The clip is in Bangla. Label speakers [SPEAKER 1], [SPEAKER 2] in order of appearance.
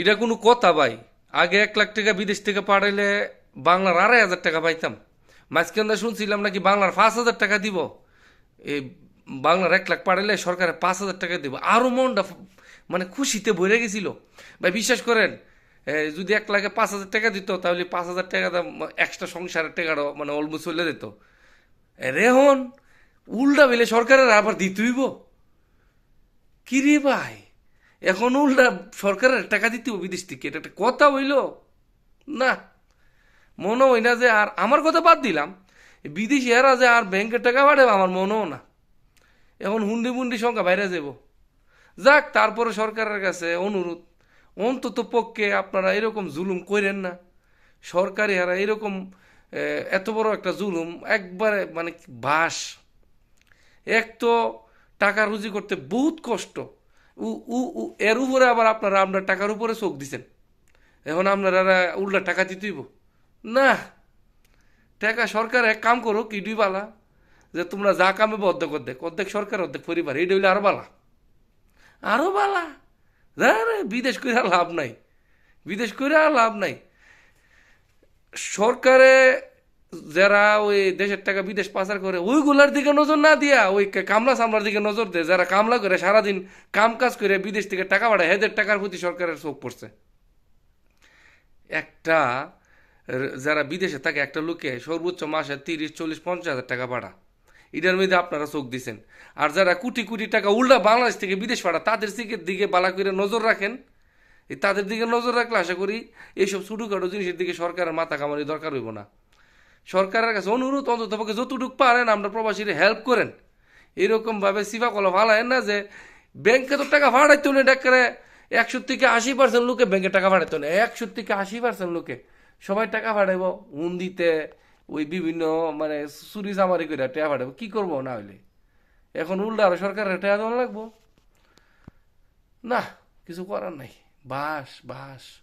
[SPEAKER 1] এটা কোনো কথা ভাই। আগে এক লাখ টাকা বিদেশ থেকে পাঠাইলে বাংলার আড়াই হাজার টাকা পাইতাম। মাঝখানে শুনছিলাম নাকি বাংলার পাঁচ হাজার টাকা দিব। এই বাংলার এক লাখ পাঠাইলে সরকারে পাঁচ হাজার টাকা দিব। আরও মনটা মানে খুশিতে ভরে গেছিল। ভাই, বিশ্বাস করেন যদি এক লাখে পাঁচ হাজার টাকা দিত, তাহলে পাঁচ হাজার টাকা এক্সট্রা সংসারের টাকাটা মানে অলমোস্ট চলে যেত। রেহন উল্টা বেলে সরকারের আবার দিতেইব। কি রে ভাই? এখন উল্টা সরকারের টাকা দিতে বিদেশ থেকে। এটা একটা কথা হইল। না। মনে হয় না যে আর আমার কথা বাদ দিলাম। বিদেশি এরা যে আর ব্যাংকের টাকা বাড়াবে আমার মনেও না। এখন হুন্ডি মুন্ডি সংখ্যা বাইরে যাব। যাক, তারপরে সরকারের কাছে অনুরোধ। অন্তত পক্ষে আপনারা এরকম জুলুম করেন না। সরকারি হারা এরকম এত বড় একটা জুলুম, একবারে মানে বাস। এক তো টাকা রুজি করতে বহুত কষ্ট। এর উপরে আবার আপনারা আপনার টাকার উপরে চোখ দিছেন। এখন আপনারা উল্টা টাকা দিতেইব না, টাকা সরকার এক কাম করো কি দুই বালা, যে তোমরা যা কামে অর্ধেক অর্ধেক। অর্ধেক সরকার, অর্ধেক পরিবার এইটা হইলে আরও বালা। আরও বালা। রে বিদেশ করে লাভ নাই। বিদেশ করে লাভ নাই। সরকারে যারা ওই দেশের টাকা বিদেশ পাচার করে, ওইগুলার দিকে নজর না দিয়া ওই কামলা সামলার দিকে নজর দেয়। যারা কামলা করে, সারাদিন কাম কাজ করে বিদেশ থেকে টাকা পাঠায় হেদের টাকার প্রতি সরকারের চোখ পড়ছে। একটা যারা বিদেশে থাকে, একটা লোকে সর্বোচ্চ মাসে তিরিশ, চল্লিশ, পঞ্চাশ হাজার টাকা পাঠা এটার মধ্যে আপনারা চোখ দিছেন। আর যারা কোটি কোটি টাকা উল্টা বাংলাদেশ থেকে বিদেশ পাঠা তাদের দিকে বালা করে নজর রাখেন। তাদের দিকে নজর রাখলে আশা করি এইসব ছোটোখাটো জিনিসের দিকে সরকারের মাথা কামারি দরকার হইব না। সরকারের কাছে অনুরোধ, অন্তত পক্ষে যতটুকু পারেন, আমরা প্রবাসীরা হেল্প করেন। এরকম ভাবে সিফা কলা ভালায় না যে ব্যাংকে তো টাকা ভাড়াইতো না ডাক্তারে একশো থেকে আশি পার্সেন্ট লোকে ব্যাংকে টাকা ভাড়াইতো না। একশো থেকে আশি পার্সেন্ট লোকে সবাই টাকা ভাড়াইব হুন্দিতে ওই বিভিন্ন মানে চুরি চামারি করে টাকা ভাড়াইব কি করব না হইলে? এখন উল্টা আরও সরকারের টাকা দেওয়া লাগবো। না, কিছু করার নাই। বাস বাস।